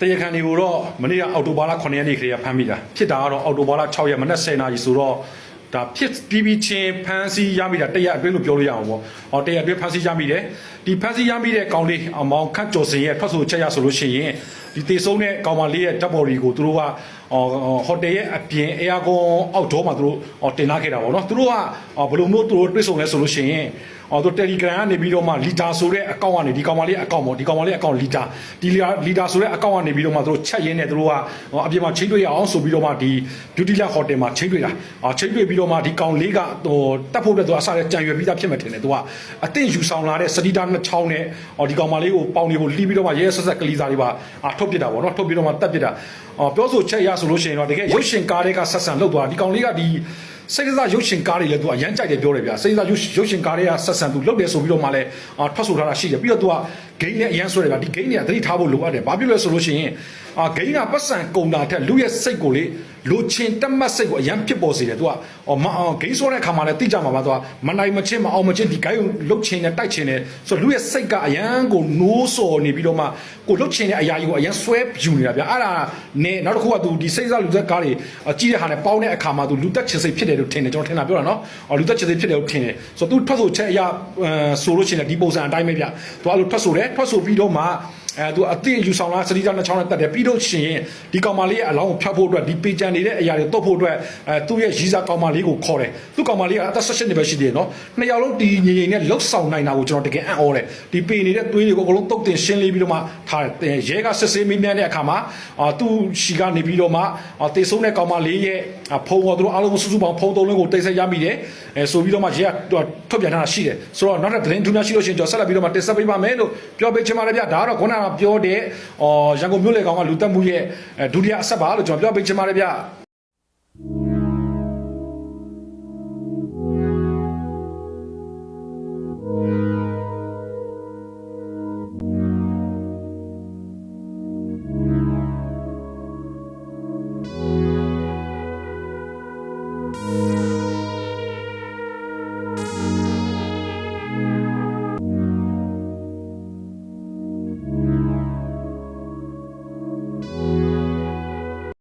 တရားခံတွေကိုတော့မနေ့ကအော်တိုဘာလ9ရက်နေ့ခရီးကဖမ်းမိတာဖြစ်တာကတော့အော်တိုဘာလ6ရက်မနက်10:00နာရီဆိုတော့ဒါဖြစ်ပြီးပြီးချင်းဖမ်းဆီးရမိတာတရက်အတွင်းလို့ပြောလို့ရအောင်ပေါ့။ဟောတရက်အတွင်းဖမ်းဆီးရမိတယ်။ဒီဖမ်းဆီးရမိတဲ့ကောင်လေးအမောင်ခန့်ကျော်စင်ရဲ့ထွက်ဆိုချက်ရဆိုလို့ရှိရင်ဒီတေဆုံးတဲ့ကောင်မလေးရဲ့ဓာတ်ပေါ်တွေကိုသူတို့က ဟောဟိုတယ်ရဲ့အပြင်အေယာကွန်အောက်တော့မှာသူတို့ဟောတင်လာခဲ့တာပေါ့နော်။သူတို့ကဟောဘယ်လိုမျိုးသူတို့တွေ့ဆုံလဲဆိုလို့ရှိရင်အော်သူ Telegram ကနေပြီးတော့မှလီတာဆိုတဲ့အကောင့်ကနေဒီကောင်မလေးအကောင့်ပေါ့ဒီကောင်မလေးအကောင့်လီတာဒီလီတာလီတာဆိုတဲ့အကောင့်ကနေပြီးတော့မှသူတို့ချက်ရင်းနဲ့သူတို့ကအပြင်မှာချိန်တွေ့ရအောင်ဆိုပြီးတော့မှဒီ Beauty Lab Hotel မှာချိန်တွေ့တာအာချိန်တွေ့ပြီးတော့မှဒီကောင်လေးကဟိုတက်ဖို့အတွက်သူအစားကြံရွယ်ပြီးသားဖြစ်မှထင်တယ်သူကအသင့်ယူဆောင်လာတဲ့စတီတာနှစ်ချောင်းနဲ့ဟောဒီကောင်မလေးကိုပေါင်တွေကိုလှီးပြီးတော့မှရဲရဲဆက်ဆက်ကလေးစားလေးပါအာထုတ်ပစ်တာပေါ့နော်ထုတ်ပြီးတော့မှတက်ပစ်တာအော်ပြောဆိုချက်ရဆိုလို့ရှိရင်တော့တကယ်ရုပ်ရှင်ကားတွေကဆက်ဆံလောက်သွားဒီကောင်လေးကဒီ စိတ်ကစားရုပ်ရှင်ကားတွေလည်းသူကအရန်ကြိုက်တယ်ပြောတယ်ဗျာစိတ်ကစားရုပ်ရုပ်ရှင်ကားတွေကဆက်ဆံသူလုပ်တယ်ဆိုပြီးတော့မှလည်းအာထွက်ဆိုထားတာရှိတယ်ပြီးတော့သူကဂိမ်းနဲ့အရန်ဆွဲတယ်ဗျာဒီဂိမ်းတွေကသတိထားဖို့လိုအပ်တယ်ဘာဖြစ်လဲဆိုလို့ရှိရင်အာဂိမ်းကပတ်စံကုန်တာထက်လူရဲ့စိတ်ကိုလေလိုချင်တက်မှတ်စိတ်ကိုအရန်ဖြစ်ပေါ်စေတယ်သူကဟောမအောင်ဂိမ်းဆွဲတဲ့အခါမှာလည်းသိကြမှာပါသူကမနိုင်မချင်းမအောင်မချင်းဒီဂိုင်းကိုလုတ်ချင်တယ်တိုက်ချင်တယ်ဆိုတော့လူရဲ့စိတ်ကအရန်ကိုနိုးစော်နေပြီးတော့မှကိုလုတ်ချင်တဲ့အရာကြီးကိုအရန်ဆွဲပြူနေတာဗျာအဲ့ဒါနဲ့နောက်တစ်ခုကသူဒီစိတ်စားလူသက်ကားတွေကြီးတဲ့ဟာနဲ့ပေါင်းတဲ့အခါမှာသူလူသက်ချင်စိတ်ဖြစ်တယ်လို့ထင်တယ်ကျွန်တော်ထင်တာပြောတာနော်အော်လူသက်ချင်စိတ်ဖြစ်တယ်လို့ထင်တယ်ဆိုတော့သူထွက်ဆိုချက်အရာဆိုလို့ရှိရင်ဒီပုံစံအတိုင်းပဲဗျသူအဲ့လိုထွက်ဆိုတယ်ထွက်ဆိုပြီးတော့မှ အဲသူအသင့်ယူဆောင်လာစတိတာနှစ်ချောင်းနဲ့တက်တယ်ပြီးတော့ရှင်ဒီကောင်မလေးရဲ့အလောင်းကိုဖျောက်ဖို့အတွက်ဒီပေကြံနေတဲ့အရာတွေတုတ်ဖို့အတွက်အဲသူ့ရဲ့ရီစာကောင်မလေးကိုခေါ်တယ်သူ့ကောင်မလေးကအသက်16နှစ်ပဲရှိသေးတယ်နော်နှစ်ယောက်လုံးဒီငြိမ်ငြိမ်နဲ့လှုပ်ဆောင်နိုင်တာကိုကျွန်တော်တကယ်အံ့ဩတယ်ဒီပေနေတဲ့သွေးတွေကိုအကုန်လုံးတုတ်တင်ရှင်းလေးပြီးတော့မှထားတယ်ရဲကစစ်ဆေးမင်းမြန်းတဲ့အခါမှာအာသူ့ရှီကနေပြီးတော့မှအာတေဆုံးတဲ့ကောင်မလေးရဲ့ဖုံတော်သူတို့အားလုံးစုစုပေါင်းဖုံသုံးလုံးကိုတိတ်ဆက်ရမိတယ်အဲဆိုပြီးတော့မှရဲကထွက်ပြန်ထားတာရှိတယ်ဆိုတော့နောက်ထပ်သတင်းထူးများရှိလို့ရှိရင်ကျွန်တော်ဆက်လက်ပြီးတော့မှတင်ဆက်ပေးပါမယ်လို့ပြောပေးချင်ပါတယ်ဗျဒါကတော့ခုနကပြောတဲ့အော်ရန်ကုန်မြို့လေကောင်ကလူတက်မှုရဲ့ဒုတိယအဆက်ပါလို့ကျွန်တော်ပြောပေးချင်ပါတယ်ဗျ